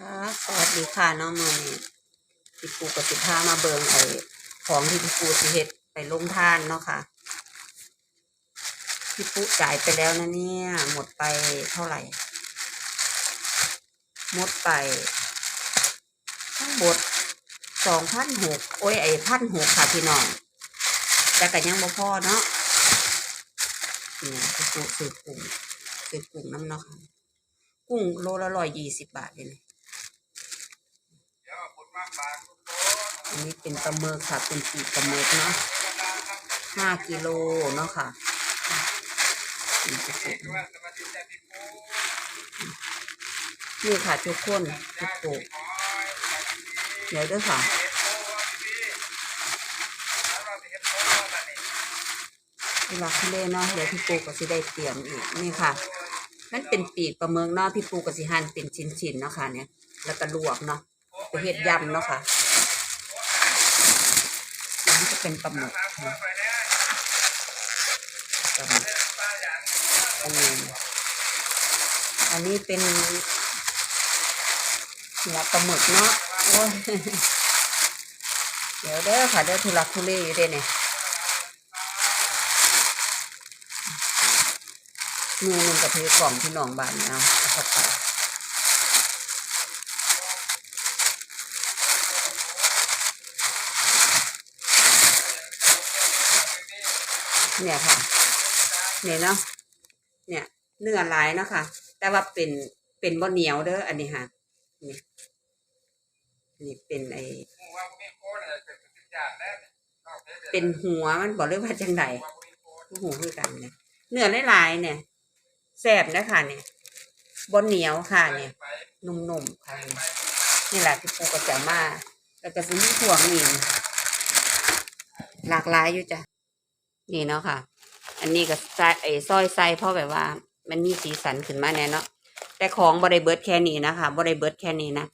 ค่ะสวัสดีค่ะน้องมือนี่พี่ปูกับสิพามาเบิงไอ้ของที่พี่ปูสิเฮ็ดไปลงทานเนาะค่ะพี่ปูจ่ายไปแล้วนะเนี่ย หมดไปเท่าไหร่ หมดไป ทั้งหมดสองพันหกโอ้ยไอ้พันหกค่ะพี่น้องแต่ก็ยังบ่พอเนาะเนี่ยพี่ปูซื้อกุ้งซื้อกุ้งน้ำเนาะค่ะกุ้งโลละร้อยยี่สิบบาทเลยนะ อันนี้เป็นปลาหมึกค่ะ เป็นปีกปลาหมึกเนาะห้ากิโลเนาะค่ะนี่ค่ะทุกคนทุกโตะเดี๋ยวด้วยค่ะเวลาที่เล่เนาะเดี๋ยวพี่ปูก็สิได้เตรียมอีกนี่ค่ะ มันเป็นปีกปลาหมึกเนาะพี่ปูก็สิหั่นเป็นชิ้นๆเนาะค่ะเนี่ย แล้วก็ลวกเนาะไปเฮ็ดยำเนาะค่ะ อันนี้จะเป็นปลาหมึกนะปลาหมึกอันนี้อันนี้เป็นหัวปลาหมึกเนาะโอ้ยเดี๋ยวเด้อค่ะเด้อทุลักทุเลอยู่เด้เนี่ยมือหนึ่งกับเทกล่องที่หนองบานเอาเอาเข้าไป เนี่ยค่ะเนี่ยเนาะเนี่ยเนื้อลายเนาะค่ะ แต่ว่าเป็นเป็นบ่เหนียวเด้ออันนี้ค่ะนี่นี่เป็นไอเป็นหัวมันบอกเลยว่าจังไดหัวคือกันเนี่ยเนื้อหลายๆเนี่ยแซ่บนะค่ะเนี่ยบ่เหนียวค่ะ เนี่ยนุ่มๆค่ะนี่แหละที่ปูก็จะมาแล้วก็จะมีถั่วมีหลากหลายอยู่จ้ะ นี่เนาะค่ะ อันนี้ก็ใส่ไอ้ซอยใส่เพราะแบบว่า มันมีสีสันขึ้นมาแน่เนาะแต่ของบริเบิร์ดแค่นี้นะคะบริเบิร์ดแค่นี้นะ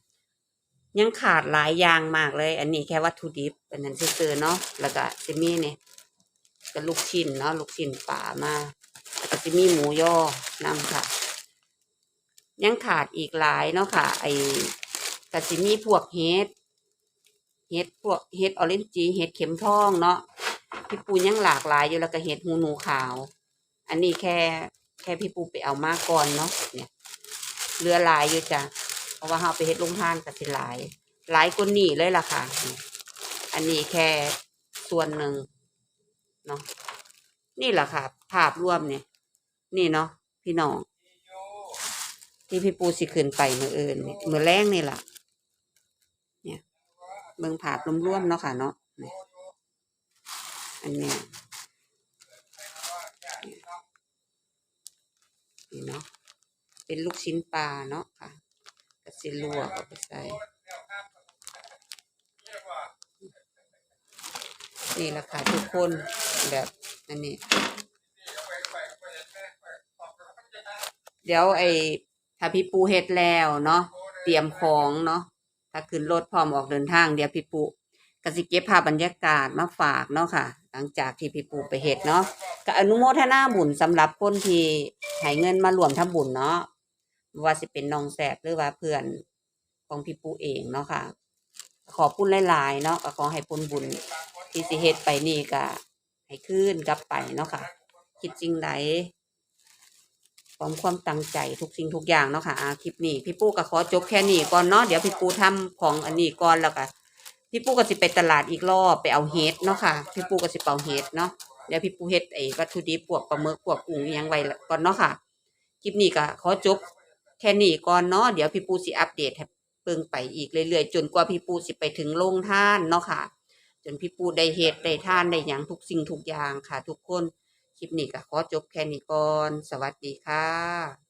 ยังขาดหลายอย่างมากเลย อันนี้แค่วัตถุดิบเป็นนั้นซื่อเนาะแล้วก็จะมีเนี่ยก็ลูกชิ้นเนาะลูกชิ้นป่ามาแล้วก็จะมีหมูย่อนำค่ะ ยังขาดอีกหลายเนาะค่ะ ไอ้ก็จะมีพวกเห็ดเห็ดพวกเห็ดออเรนจีเห็ดเข็มทองเนาะ พี่ปูยังหลากหลายอยู่แล้วก็เห็ดหูหนูขาว อันนี้แค่แค่พี่ปูไปเอามาก่อนเนาะเนี่ยเรือหลายอยู่จ้ะเพราะว่าเราไปเฮ็ดลงทานกับสิหลาย หลายคนหนีเลยล่ะค่ะ อันนี้แค่ส่วนหนึ่งเนาะนี่แหละค่ะ ภาพรวมเนี่ย นี่เนาะพี่น้อง ที่พี่ปูสิขึ้นไปมืออื่นมือแรงนี่แหละเนี่ยเบิ่งภาพรวมๆเนาะค่ะเนาะ อันเนี้ยนี่เนาะเป็นลูกชิ้นปลาเนาะค่ะกระสิลวกเอาไปใส่นี่แหละค่ะทุกคนแบบอันนี้ เดี๋ยวไอ้ถ้าพี่ปูเฮ็ดแล้วเนาะเตรียมของเนาะถ้าขึ้นรถพร้อมออกเดินทางเดี๋ยวพี่ปูกสิเก็บภาพบรรยากาศมาฝากเนาะค่ะ หลังจากที่พี่ปูไปเฮ็ดเนาะก็อนุโมทนาบุญสำหรับคนที่ให้เงินมารวมทำบุญเนาะว่าสิเป็นน้องแสบหรือว่าเพื่อนของพี่ปูเองเนาะค่ะ ขอพูดหลายๆเนาะก็ขอให้ผลบุญที่สิเฮ็ดไปนี่ก็ให้คืนกลับไปเนาะค่ะ คิดจริงใดความความตั้งใจทุกสิ่งทุกอย่างเนาะค่ะคลิปนี้พี่ปูก็ขอจบแค่นี้ก่อนเนาะเดี๋ยวพี่ปูทำของอันนี้ก่อนแล้วก็ พี่ปูก็สิไปตลาดอีกรอบไปเอาเฮ็ดเนาะค่ะ พี่ปูก็สิไปเอาเฮ็ดเนาะเดี๋ยวพี่ปูเฮ็ดไอ้วัตถุดิบพวกปลาหมึกพวกกุ้งยังไว้ก่อนเนาะค่ะคลิปนี้ก็ขอจบแค่นี้ก่อนเนาะเดี๋ยวพี่ปูสิอัปเดตเบิ่งไปอีกเรื่อยๆจนกว่าพี่ปูสิไปถึงโรงท่านเนาะค่ะ จนพี่ปูได้เฮ็ดได้ท่านได้หยังทุกสิ่งทุกอย่างค่ะ ทุกคนคลิปนี้ก็ขอจบแค่นี้ก่อน สวัสดีค่ะ